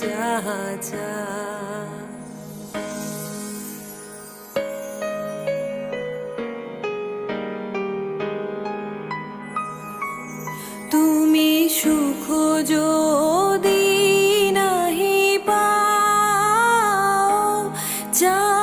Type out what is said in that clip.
যা যা। তুমি সুখ যদি নাহি পাও যা